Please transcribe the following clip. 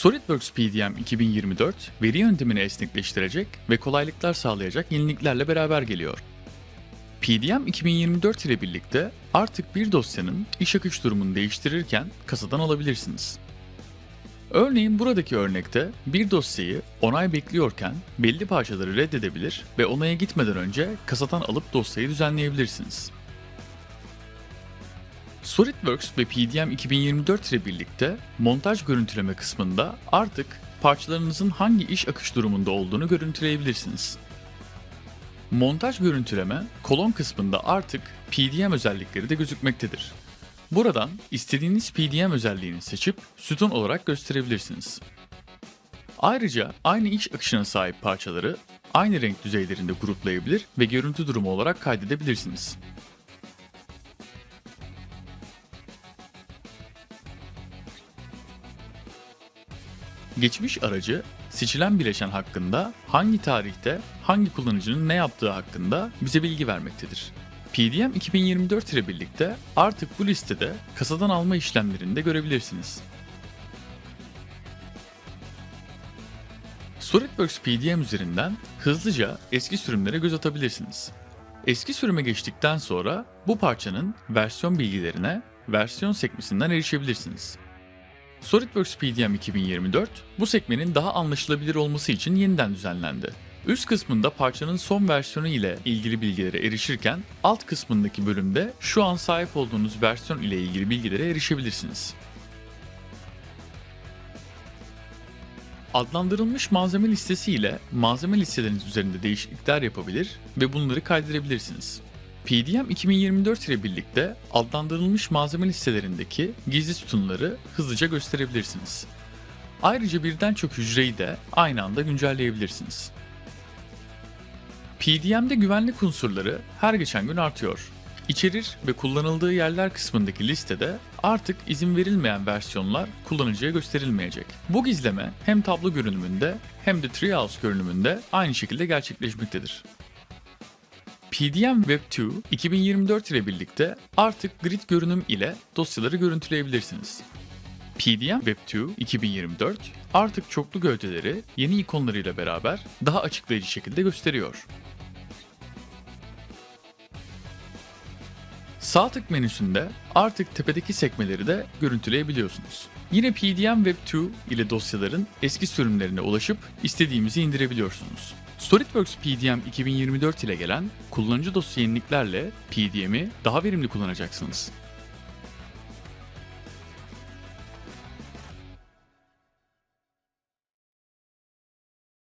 SolidWorks PDM 2024, veri yönetimini esnekleştirecek ve kolaylıklar sağlayacak yeniliklerle beraber geliyor. PDM 2024 ile birlikte artık bir dosyanın iş akış durumunu değiştirirken kasadan alabilirsiniz. Örneğin buradaki örnekte bir dosyayı onay bekliyorken belli parçaları reddedebilir ve onaya gitmeden önce kasadan alıp dosyayı düzenleyebilirsiniz. SolidWorks ve PDM 2024 ile birlikte montaj görüntüleme kısmında artık parçalarınızın hangi iş akış durumunda olduğunu görüntüleyebilirsiniz. Montaj görüntüleme kolon kısmında artık PDM özellikleri de gözükmektedir. Buradan istediğiniz PDM özelliğini seçip sütun olarak gösterebilirsiniz. Ayrıca aynı iş akışına sahip parçaları aynı renk düzeylerinde gruplayabilir ve görüntü durumu olarak kaydedebilirsiniz. Geçmiş aracı seçilen bileşen hakkında hangi tarihte hangi kullanıcının ne yaptığı hakkında bize bilgi vermektedir. PDM 2024 ile birlikte artık bu listede kasadan alma işlemlerini de görebilirsiniz. SolidWorks PDM üzerinden hızlıca eski sürümlere göz atabilirsiniz. Eski sürüme geçtikten sonra bu parçanın versiyon bilgilerine versiyon sekmesinden erişebilirsiniz. SolidWorks PDM 2024 bu sekmenin daha anlaşılabilir olması için yeniden düzenlendi. Üst kısmında parçanın son versiyonu ile ilgili bilgilere erişirken alt kısmındaki bölümde şu an sahip olduğunuz versiyon ile ilgili bilgilere erişebilirsiniz. Adlandırılmış malzeme listesi ile malzeme listeleriniz üzerinde değişiklikler yapabilir ve bunları kaydedebilirsiniz. PDM 2024 ile birlikte adlandırılmış malzeme listelerindeki gizli sütunları hızlıca gösterebilirsiniz. Ayrıca birden çok hücreyi de aynı anda güncelleyebilirsiniz. PDM'de güvenlik unsurları her geçen gün artıyor. İçerir ve kullanıldığı yerler kısmındaki listede artık izin verilmeyen versiyonlar kullanıcıya gösterilmeyecek. Bu gizleme hem tablo görünümünde hem de Treehouse görünümünde aynı şekilde gerçekleşmektedir. PDM Web 2 2024 ile birlikte artık grid görünüm ile dosyaları görüntüleyebilirsiniz. PDM Web 2 2024 artık çoklu gövdeleri yeni ikonlarıyla beraber daha açıklayıcı şekilde gösteriyor. Sağ tık menüsünde artık tepedeki sekmeleri de görüntüleyebiliyorsunuz. Yine PDM Web 2 ile dosyaların eski sürümlerine ulaşıp istediğimizi indirebiliyorsunuz. SolidWorks PDM 2024 ile gelen kullanıcı dosya yeniliklerle PDM'i daha verimli kullanacaksınız.